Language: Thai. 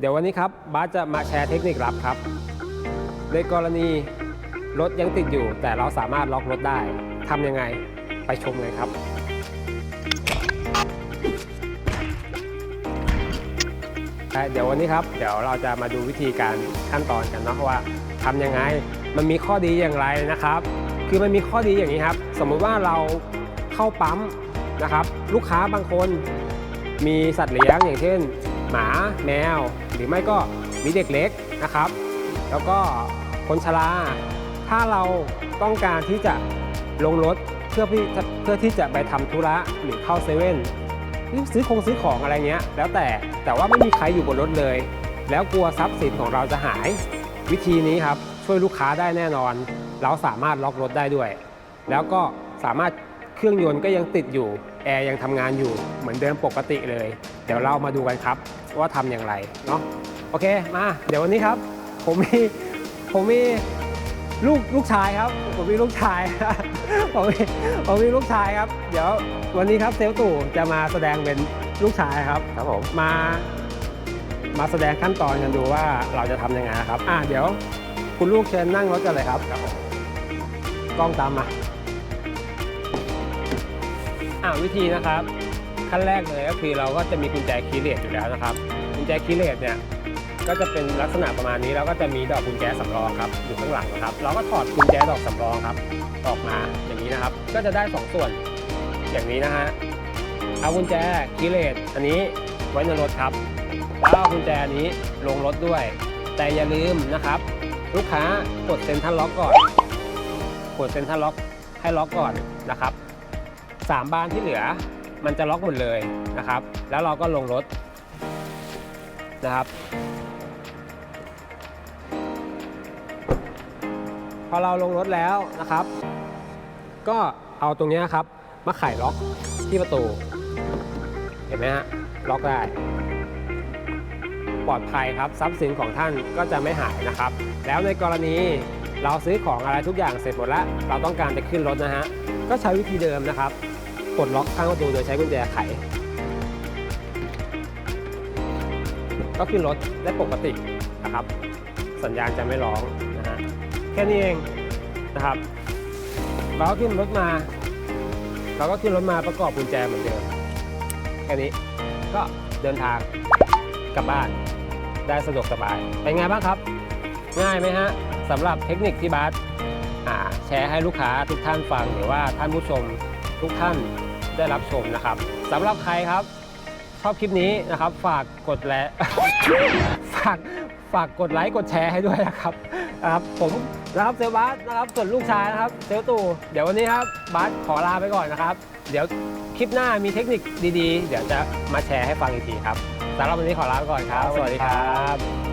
เดี๋ยววันนี้ครับบาสจะมาแชร์เทคนิคลับครับ ในกรณีรถยังติดอยู่ แต่เราสามารถล็อกรถได้ทำยังไงไปชมเลยครับ เดี๋ยววันนี้ครับ เดี๋ยวเราจะมาดูวิธีการขั้นตอนกันเนาะว่าทำยังไงมันมีข้อดีอย่างไรนะครับ คือมันมีข้อดีอย่างนี้ครับ สมมุติว่าเราเข้าปั๊มนะครับ ลูกค้าบางคนมีสัตว์เลี้ยงอย่างเช่น หมาแมว หรือไม่ก็มีเด็กเล็กนะครับ แล้วก็คนชราถ้าเราต้องการที่จะลงรถเพื่อที่เพื่อที่จะไปทำธุระหรือเข้าเซเว่นซื้อคงซื้อของอะไรเงี้ย แล้วแต่แต่ว่าไม่มีใครอยู่บนรถเลย แล้วกลัวทรัพย์สินของเราจะหาย วิธีนี้ครับช่วยลูกค้าได้แน่นอน เราสามารถล็อกรถได้ด้วย แล้วก็สามารถ เครื่องยนต์ก็ยังติดอยู่ แอร์ยังทำงานอยู่เหมือนเดิมปกติเลย เดี๋ยวเรามาดูกันครับ ว่าทำอย่างไรเนาะโอเคมา เดี๋ยววันนี้ครับ ผมมีผมมีลูกลูกชายครับ ผมมีลูกชายผมมีผมมีลูกชายครับ เดี๋ยววันนี้ครับเซลลตู่จะมาแสดงเป็นลูกชายครับครับผมมามาแสดงขั้นตอนกันดูว่าเราจะทำยังไงนะครับ อะเดี๋ยวคุณลูกเชิญนั่งรถกันเลยครับกล้องตามมา อะวิธีนะครับ ขั้นแรกเลยก็คือเราก็จะมีกุญแจคีย์เลสอยู่แล้วนะครับกุญแจคีย์เลสเนี่ยก็จะเป็นลักษณะประมาณนี้แล้วก็จะมีดอกกุญแจสำรองครับอยู่ข้างหลังนะครับ เราก็ถอดกุญแจดอกสำรองครับออกมาอย่างนี้นะครับ ก็จะได้สองส่วนอย่างนี้นะฮะเอากุญแจคีย์เลสอันนี้ไว้ในรถครับแล้วเอากุญแจอันนี้ลงรถด้วย แต่อย่าลืมนะครับ ลูกค้ากดเซ็นทรัลล็อกก่อน กดเซ็นทรัลล็อกให้ล็อกก่อนนะครับ สามบานที่เหลือ มันจะล็อกหมดเลยนะครับ แล้วเราก็ลงรถนะครับ พอเราลงรถแล้วนะครับ ก็เอาตรงนี้ครับมาไขล็อกที่ประตู เห็นไหมฮะล็อกได้ปลอดภัยครับทรัพย์สินของท่านก็จะไม่หายนะครับ แล้วในกรณีเราซื้อของอะไรทุกอย่างเสร็จหมดแล้ว เราต้องการจะขึ้นรถนะฮะก็ใช้วิธีเดิมนะครับ กดล็อกข้างประตูโดยใช้กุญแจไข ก็ขึ้นรถได้ปกตินะครับ สัญญาณจะไม่ร้องนะฮะแค่นี้เองนะครับ เราก็ขึ้นรถมา เราก็ขึ้นรถมาประกอบกุญแจเหมือนเดิมแค่นี้ก็เดินทางกลับบ้านได้สะดวกสบาย เป็นไงบ้างครับ ง่ายไหมฮะสำหรับเทคนิคที่บาสแชร์ให้ลูกค้าทุกท่านฟังหรือว่าท่านผู้ชมทุกท่าน ได้รับชมนะครับสำหรับใครครับ ชอบคลิปนี้นะครับ ฝากกดและฝากฝากกดไลค์กดแชร์ให้ด้วยนะครับนะครับผมนะครับเซลบาสนะครับส่วนลูกชายนะครับเซลลตู่เดี๋ยววันนี้ครับบาสขอลาไปก่อนนะครับ เดี๋ยวคลิปหน้ามีเทคนิคดีๆ เดี๋ยวจะมาแชร์ให้ฟังอีกทีครับสำหรับวันนี้ขอลาไปก่อนครับ สวัสดีครับ